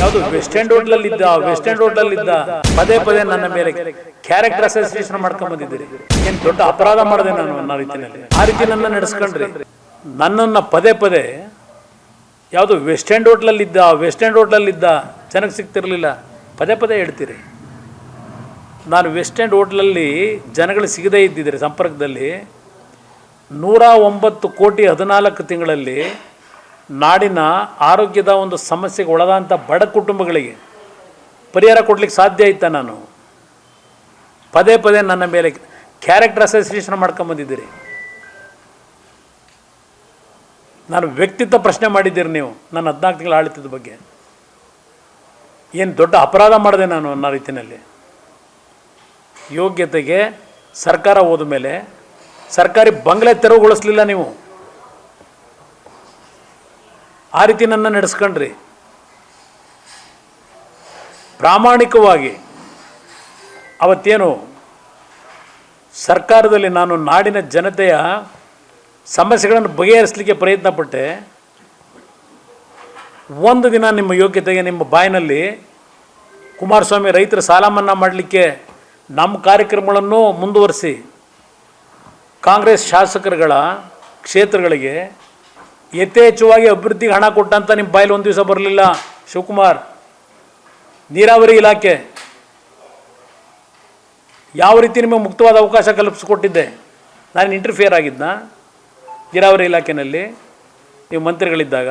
ಯಾವುದು? West End ಇದ್ದಾ West End ಹೋಟ್ಲಲ್ಲಿದ್ದ ಪದೇ ಪದೇ ನನ್ನ ಮೇಲೆ ಕ್ಯಾರೆಕ್ಟರ್ ಅಸೋಸಿಯೇಷನ್ ಮಾಡ್ಕೊಂಡ್ ಬಂದಿದ್ದೀರಿ. ಏನ್ ದೊಡ್ಡ ಅಪರಾಧ ಮಾಡಿದೆ ನಾನು ಅನ್ನೋ ರೀತಿಯಲ್ಲಿ. ಆ ರೀತಿ ನನ್ನ ನಡೆಸ್ಕೊಂಡ್ರಿ. ನನ್ನನ್ನ ಪದೇ ಪದೇ ಯಾವುದು? ವೆಸ್ಟ್ ಎಂಡ್ ಹೋಟ್ಲಲ್ಲಿದ್ದ ವೆಸ್ಟ್ ಎಂಡ್ ಹೋಟ್ಲಲ್ಲಿದ್ದ ಜನಕ್ಕೆ ಸಿಗ್ತಿರ್ಲಿಲ್ಲ. ಪದೇ ಪದೇ ಹೇಳ್ತೀರಿ. ನಾನು ವೆಸ್ಟ್ ಎಂಡ್ ಜನಗಳು ಸಿಗದೇ ಇದ್ದಿದ್ದೀರಿ ಸಂಪರ್ಕದಲ್ಲಿ. ನೂರ ಒಂಬತ್ತು ಕೋಟಿ ಹದಿನಾಲ್ಕು ತಿಂಗಳಲ್ಲಿ ನಾಡಿನ ಆರೋಗ್ಯದ ಒಂದು ಸಮಸ್ಯೆಗೆ ಒಳದಂಥ ಬಡ ಕುಟುಂಬಗಳಿಗೆ ಪರಿಹಾರ ಕೊಡ್ಲಿಕ್ಕೆ ಸಾಧ್ಯ ಇತ್ತ ನಾನು. ಪದೇ ಪದೇ ನನ್ನ ಮೇಲೆ ಕ್ಯಾರೆಕ್ಟರ್ ಅಸೋಸಿಯೇಷನ್ ಮಾಡ್ಕೊಂಬಂದಿದ್ದೀರಿ ನಾನು ವ್ಯಕ್ತಿತ್ವ ಪ್ರಶ್ನೆ ಮಾಡಿದ್ದೀರಿ ನೀವು, ನನ್ನ ಹದಿನಾಲ್ಕು ತಿಂಗಳ ಆಳಿತದ ಬಗ್ಗೆ. ಏನು ದೊಡ್ಡ ಅಪರಾಧ ಮಾಡಿದೆ ನಾನು ಅನ್ನೋ ರೀತಿಯಲ್ಲಿ. ಯೋಗ್ಯತೆಗೆ ಸರ್ಕಾರ ಹೋದ ಮೇಲೆ ಸರ್ಕಾರಿ ಬಂಗ್ಲೆ ತೆರವುಗೊಳಿಸ್ಲಿಲ್ಲ ನೀವು. ಆ ರೀತಿ ನನ್ನ ನಡೆಸ್ಕೊಂಡ್ರಿ. ಪ್ರಾಮಾಣಿಕವಾಗಿ ಅವತ್ತೇನು ಸರ್ಕಾರದಲ್ಲಿ ನಾನು ನಾಡಿನ ಜನತೆಯ ಸಮಸ್ಯೆಗಳನ್ನು ಬಗೆಹರಿಸಲಿಕ್ಕೆ ಪ್ರಯತ್ನ ಪಟ್ಟೆ ಒಂದು ದಿನ ನಿಮ್ಮ ಯೋಗ್ಯತೆಗೆ ನಿಮ್ಮ ಬಾಯಿನಲ್ಲಿ ಕುಮಾರಸ್ವಾಮಿ ರೈತರ ಸಾಲ ಮನ್ನಾ ಮಾಡಲಿಕ್ಕೆ ನಮ್ಮ ಕಾರ್ಯಕ್ರಮಗಳನ್ನು ಮುಂದುವರಿಸಿ ಕಾಂಗ್ರೆಸ್ ಶಾಸಕರುಗಳ ಕ್ಷೇತ್ರಗಳಿಗೆ ಯಥೇಚ್ಛವಾಗಿ ಅಭಿವೃದ್ಧಿಗೆ ಹಣ ಕೊಟ್ಟಂತ ನಿಮ್ಮ ಬಾಯಲ್ಲಿ ಒಂದು ದಿವಸ ಬರಲಿಲ್ಲ. ಶಿವಕುಮಾರ್, ನೀರಾವರಿ ಇಲಾಖೆ ಯಾವ ರೀತಿ ನಿಮಗೆ ಮುಕ್ತವಾದ ಅವಕಾಶ ಕಲ್ಪಿಸಿಕೊಟ್ಟಿದ್ದೆ? ನಾನು ಇಂಟರ್ಫಿಯರ್ ಆಗಿದ್ದ ನೀರಾವರಿ ಇಲಾಖೆಯಲ್ಲಿ ನೀವು ಮಂತ್ರಿಗಳಿದ್ದಾಗ